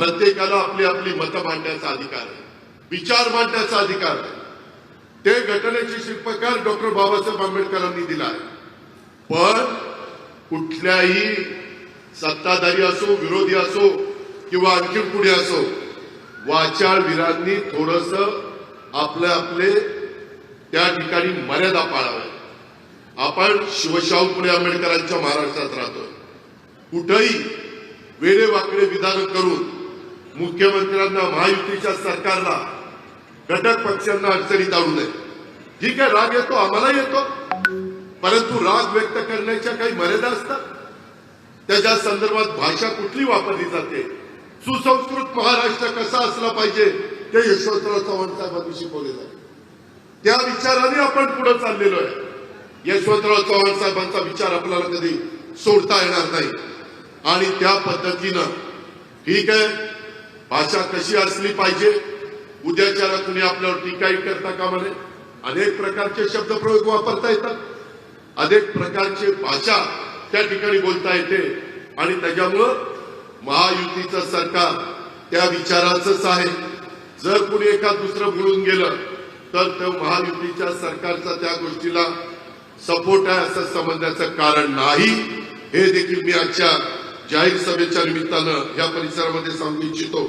प्रत्येकाला आपली आपली मतं मांडण्याचा अधिकार आहे. विचार मांडण्याचा अधिकार आहे. ते घटनेचे शिल्पकार डॉक्टर बाबासाहेब आंबेडकरांनी दिला आहे. पण कुठल्याही सत्ताधारी असो विरोधी असो किंवा आणखी पुढे असो वाचाळवीरांनी थोडस आपले आपले त्या ठिकाणी मर्यादा पाळाव्या आपण शिवशाहू पुणे आंबेडकरांच्या महाराष्ट्रात राहतोय. कुठंही वेडेवाकडे विधान करून मुख्यमंत्र्यांना महायुतीच्या सरकारला घटक पक्षांना अडचणीत आणू नये. ठीक आहे राग येतो आम्हाला येतो. परंतु राग व्यक्त करण्याच्या काही मर्यादा असतात. त्याच्या संदर्भात भाषा कुठली वापरली जाते? सुसंस्कृत महाराष्ट्र कसा असला पाहिजे? ते यशवंतराव चव्हाण साहेबांनी शिकवले जाते त्या विचाराने आपण पुढे चाललेलो आहे. यशवंतराव चव्हाण साहेबांचा विचार आपल्याला कधी सोडता येणार नाही. आणि त्या पद्धतीनं ठीक आहे भाषा कशी असली पाहिजे उद्याच्याला कुणी आपल्यावर टीकाही करता का म्हणे? अनेक प्रकारचे शब्दप्रयोग वापरता येतात. अनेक प्रकारचे भाषा त्या ठिकाणी बोलता येते. आणि त्याच्यामुळं महायुतीचं सरकार त्या विचाराचंच आहे. जर कुणी एका दुसरं बोलून गेलं तर तो महायुतीच्या सरकारचा त्या गोष्टीला सपोर्ट आहे असं समजण्याचं कारण नाही. हे देखील मी आजच्या जाहीर सभेच्या निमित्तानं या परिसरामध्ये सांगू इच्छितो.